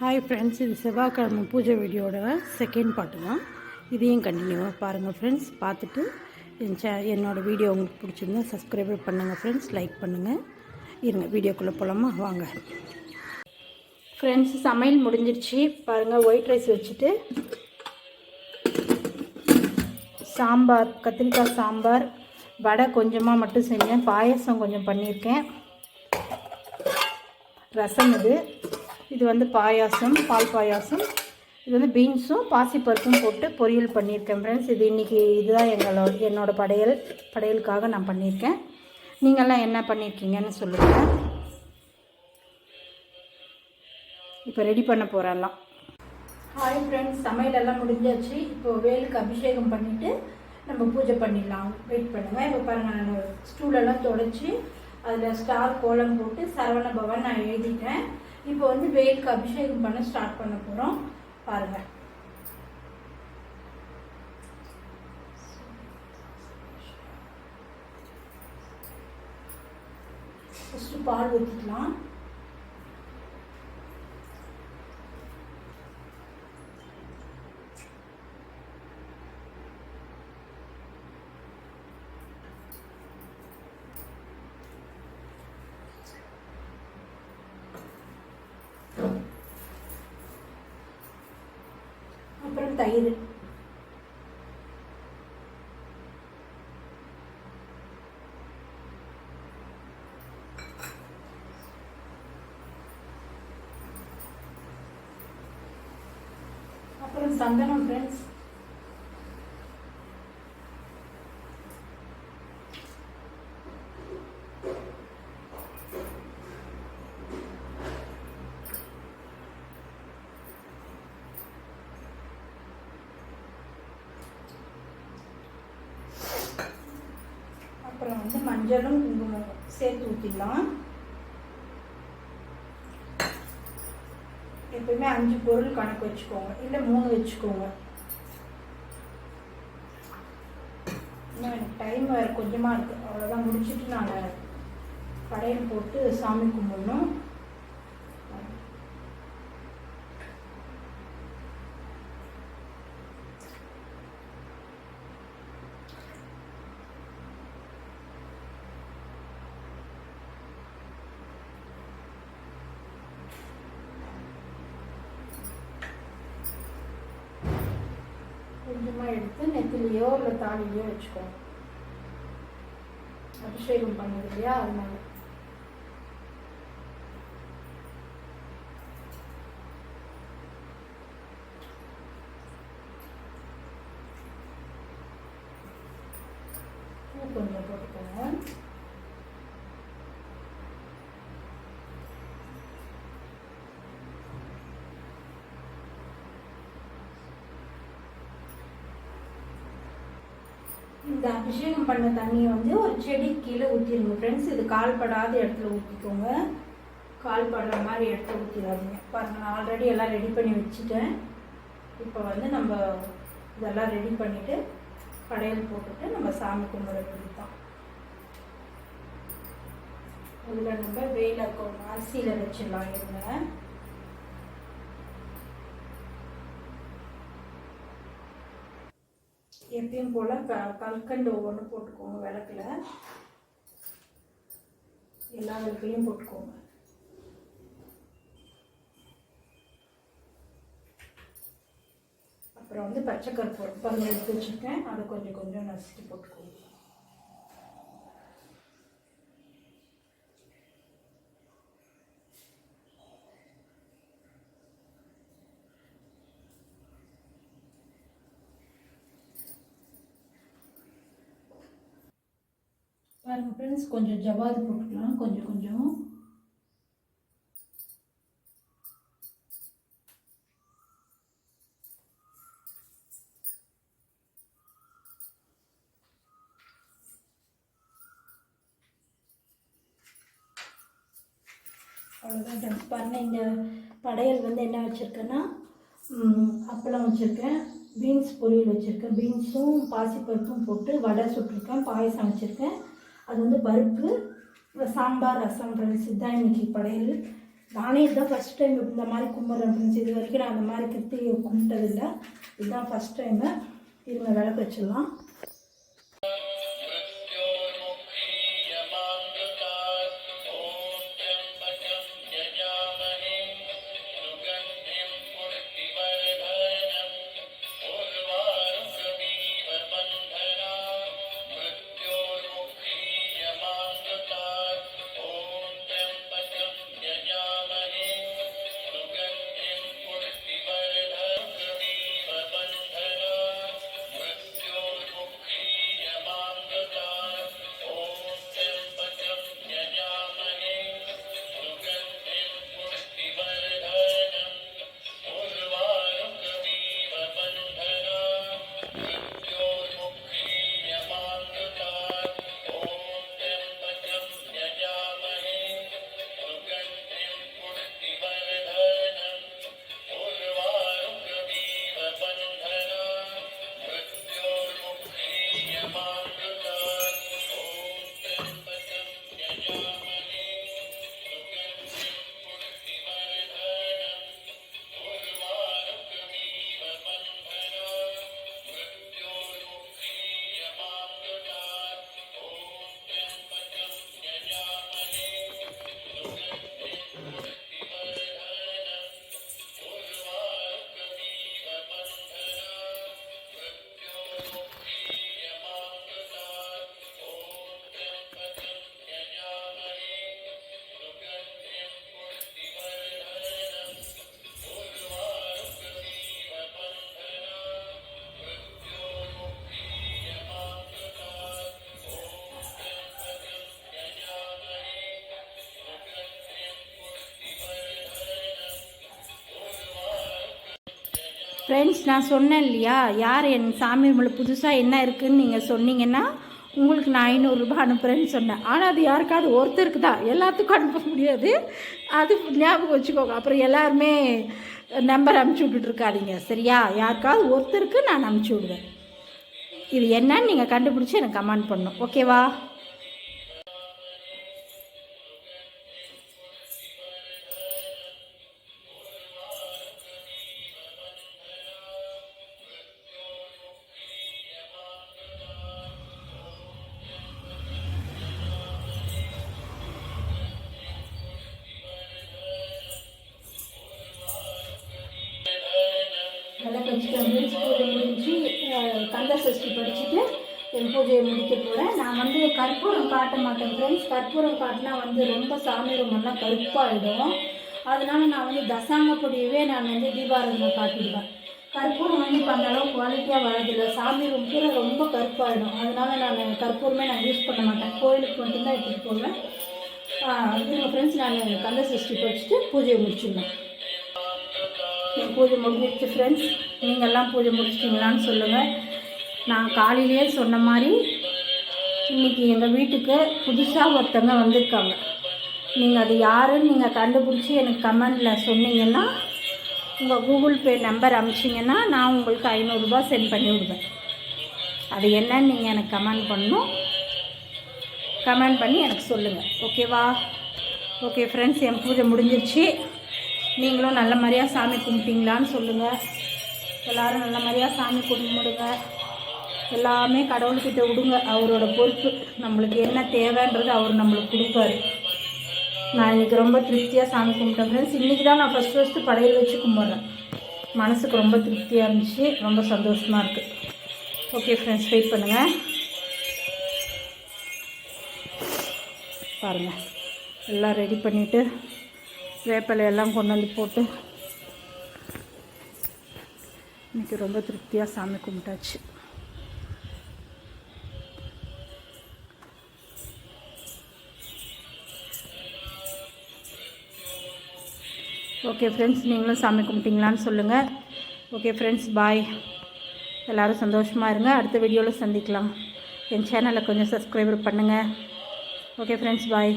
Hi friends இது செவ்வாய்க்கிழமை பூஜை வீடியோட செகண்ட் பாட்டு தான். இதையும் கண்டினியூவாக பாருங்கள் ஃப்ரெண்ட்ஸ் பார்த்துட்டு என் சே என்னோடய வீடியோ உங்களுக்கு பிடிச்சிருந்தா சப்ஸ்கிரைப் பண்ணுங்கள் ஃப்ரெண்ட்ஸ் லைக் பண்ணுங்கள் இருங்க வீடியோக்குள்ளே போகலாமா வாங்க. ஃப்ரெண்ட்ஸ் சமையல் முடிஞ்சிருச்சு. பாருங்கள் ஒயிட் ரைஸ் வச்சுட்டு சாம்பார் கத்திரிக்காய் சாம்பார் வடை கொஞ்சமாக மட்டும் செஞ்சேன். பாயசம் கொஞ்சம் பண்ணியிருக்கேன். ரசம் இது. இது வந்து பாயாசம் பால் பாயாசம். இது வந்து பீன்ஸும் பாசிப்பருப்பும் போட்டு பொரியல் பண்ணியிருக்கேன் ஃப்ரெண்ட்ஸ் இது இன்றைக்கி இதுதான் எங்களோட என்னோடய படையல். படையலுக்காக நான் பண்ணியிருக்கேன். நீங்கள்லாம் என்ன பண்ணியிருக்கீங்கன்னு சொல்லுங்கள் இப்போ ரெடி பண்ண போகிறலாம் ஹாய் ஃப்ரெண்ட்ஸ் சமையலெல்லாம் முடிஞ்சாச்சு. இப்போ வேலுக்கு அபிஷேகம் பண்ணிவிட்டு நம்ம பூஜை பண்ணிடலாம். வெயிட் பண்ணுங்கள் இப்போ பாருங்கள் நான் ஸ்டூலெல்லாம் தொடச்சி அதில் ஸ்டார் கோலம் போட்டு சரவண பவன் நான் எழுதிட்டேன். இப்போ வந்து வேலுக்கு அபிஷேகம் பண்ண ஸ்டார்ட் பண்ண போகிறோம் பாருங்கள் ஃபஸ்ட்டு பால் ஊற்றிக்கலாம் அப்புறம் தயிர். அப்புறம் சந்தனம் ஃப்ரெண்ட்ஸ் அப்புறம் வந்து மஞ்சளும் குங்குமம் சேர்த்து ஊற்றிடலாம் எப்பயுமே அஞ்சு பொருள் கணக்கு வச்சுக்கோங்க. இல்லை மூணு வச்சுக்கோங்க. இன்னும் எனக்கு டைம் வேறு கொஞ்சமாக இருக்குது அவ்வளோதான் முடிச்சுட்டு நான் கடையில் போட்டு சாமி கும்பிடணும். எடுத்து நெத்திலையோ இல்லை தாலிலையோ வச்சுக்கோங்க அபிஷேகம் பண்ணது இல்லையா? அதனால பூ கொஞ்சம் போட்டுக்கோங்க இந்த அபிஷேகம் பண்ண தண்ணியை வந்து ஒரு செடி கீழே ஊற்றிடுங்க ஃப்ரெண்ட்ஸ் இது கால் படாத இடத்துல ஊற்றிக்கோங்க கால் படுற மாதிரி இடத்துல ஊற்றிடாதீங்க பாருங்கள் நான் ஆல்ரெடி எல்லாம் ரெடி பண்ணி வச்சுட்டேன். இப்போ வந்து நம்ம இதெல்லாம் ரெடி பண்ணிவிட்டு கடையில் போட்டுட்டு நம்ம சாமி கும்பிட வேண்டியதுதான். இதில் நம்ம வெயில அரிசியில் வச்சிடலாம் இருந்தேன் எப்பயும் போல் க கல்கண்டு ஒவ்வொன்று போட்டுக்கோங்க விளக்குல. எல்லா விளக்குலையும் போட்டுக்கோங்க. அப்புறம் வந்து பச்சை கருப்பு பருப்பு எடுத்து வச்சுருக்கேன். அதை கொஞ்சம் கொஞ்சம் நசுக்கி போட்டுக்கோங்க. பாருங்கள் ஃப்ரெண்ட்ஸ் கொஞ்சம் ஜவாது போட்டுக்கலாம். கொஞ்சம் கொஞ்சம். அவ்வளோதான் ஃப்ரெண்ட்ஸ் பாருங்கள் இந்த படையல் வந்து என்ன வச்சுருக்கேன்னா அப்பளம் வச்சுருக்கேன் பீன்ஸ் பொரியல் வச்சுருக்கேன். பீன்ஸும் பாசிப்பருப்பும் போட்டு வடை சுட்டிருக்கேன் பாயசம் வச்சுருக்கேன். அது வந்து பருப்பு சாம்பார் ரசம் ஃப்ரெண்ட்ஸ். இதுதான் இன்றைக்கி படையல். நானே இதுதான் ஃபஸ்ட் டைம் இந்த மாதிரி கும்பிட்றேன் ஃப்ரெண்ட்ஸ். இது வரைக்கும் நான் அந்த மாதிரி கிருத்திகை கும்பிட்டதில்லை. இதுதான் ஃபஸ்ட் டைமு இருங்க விளக்கு வச்சிடலாம். ஃப்ரெண்ட்ஸ் நான் சொன்னேன் இல்லையா? யார் என் சாமி ரூமில் புதுசாக என்ன இருக்குதுன்னு நீங்கள் சொன்னீங்கன்னா உங்களுக்கு நான் ஐநூறுரூபா அனுப்புகிறேன்னு சொன்னேன். ஆனால் அது யாருக்காவது ஒருத்தருக்கு தான். எல்லாத்துக்கும் அனுப்ப முடியாது. அது ஞாபகம் வச்சுக்கோங்க. அப்புறம் எல்லாருமே நம்பர் அனுப்பிச்சி விட்டுட்ருக்காதீங்க சரியா? யாருக்காவது ஒருத்தருக்கு நான் அனுப்பிச்சி விடுவேன். இது என்னன்னு நீங்கள் கண்டுபிடிச்சி எனக்கு கமெண்ட் பண்ணணும். ஓகேவா அஹ், சஷ்டி படிச்சுட்டு என் பூஜையை முடிக்க போகிறேன் நான் வந்து கற்பூரம் காட்ட மாட்டேன் ஃப்ரெண்ட்ஸ் கற்பூரம் காட்டினா வந்து ரொம்ப சாமி ரூமெல்லாம் கருப்பாகிடும் அதனால நான் வந்து தசாங்க பொடியவே நான் வந்து தீபாராதனை காட்டிடுவேன். கற்பூரம் வந்து இப்போ அந்த அளவுக்கு குவாலிட்டியாக வரதில்லை சாமி ரூம் கூட ரொம்ப கருப்பாகிடும் அதனால நான் கற்பூரமே நான் யூஸ் பண்ண மாட்டேன். கோயிலுக்கு மட்டும்தான் எடுத்துகிட்டு போவேன். இதுங்க ஃப்ரெண்ட்ஸ் நான் கந்த சஷ்டி படிச்சுட்டு பூஜையை முடிச்சிடுவேன் என் பூஜை முடிஞ்சிடுச்சு ஃப்ரெண்ட்ஸ் நீங்கள்லாம் பூஜை முடிச்சிட்டிங்களான்னு சொல்லுங்கள் நான் காலையிலேயே சொன்ன மாதிரி இன்றைக்கி எங்கள் வீட்டுக்கு புதுசாக ஒருத்தவங்க வந்திருக்காங்க. நீங்கள் அது யாருன்னு நீங்கள் கண்டுபிடிச்சி எனக்கு கமெண்டில் சொன்னீங்கன்னா உங்கள் கூகுள் பே நம்பர் அமிச்சிங்கன்னா நான் உங்களுக்கு ஐநூறுரூபா சென்ட் பண்ணி விடுவேன். அது என்னன்னு நீங்கள் எனக்கு கமெண்ட் பண்ணணும். கமெண்ட் பண்ணி எனக்கு சொல்லுங்கள் ஓகேவா? ஓகே ஃப்ரெண்ட்ஸ் என் பூஜை முடிஞ்சிருச்சு. நீங்களும் நல்ல மாதிரியாக சாமி கும்பிட்டீங்களான்னு சொல்லுங்கள் எல்லாரும் நல்ல மாதிரியாக சாமி கும்பிடுங்க. எல்லாமே கடவுள்கிட்ட விடுங்க. அவரோட பொறுப்பு நம்மளுக்கு என்ன தேவைன்றது அவர் நம்மளுக்கு கொடுப்பாரு. நான் இன்றைக்கி ரொம்ப திருப்தியாக சாமி கும்பிட்டேன் ஃப்ரெண்ட்ஸ் இன்றைக்கி தான் நான் ஃபஸ்ட் ஃபஸ்ட்டு படையல் வச்சு கும்பிட்றேன். மனசுக்கு ரொம்ப திருப்தியாக இருந்துச்சு. ரொம்ப சந்தோஷமாக இருக்குது ஓகே ஃப்ரெண்ட்ஸ் வெயிட் பண்ணுங்கள் பாருங்கள் எல்லாம் ரெடி பண்ணிவிட்டு வேப்பிலையெல்லாம் கொண்டு வந்து போட்டு இன்றைக்கி ரொம்ப திருப்தியாக சாமி கும்பிட்டாச்சு. ஓகே ஃப்ரெண்ட்ஸ் நீங்களும் சாமி கும்பிட்டீங்களான்னு சொல்லுங்கள் ஓகே ஃப்ரெண்ட்ஸ் பாய் எல்லோரும் சந்தோஷமாக இருங்க. அடுத்த வீடியோவில் சந்திக்கலாம். என் சேனலை கொஞ்சம் சப்ஸ்கிரைபர் பண்ணுங்கள் ஓகே ஃப்ரெண்ட்ஸ் பாய்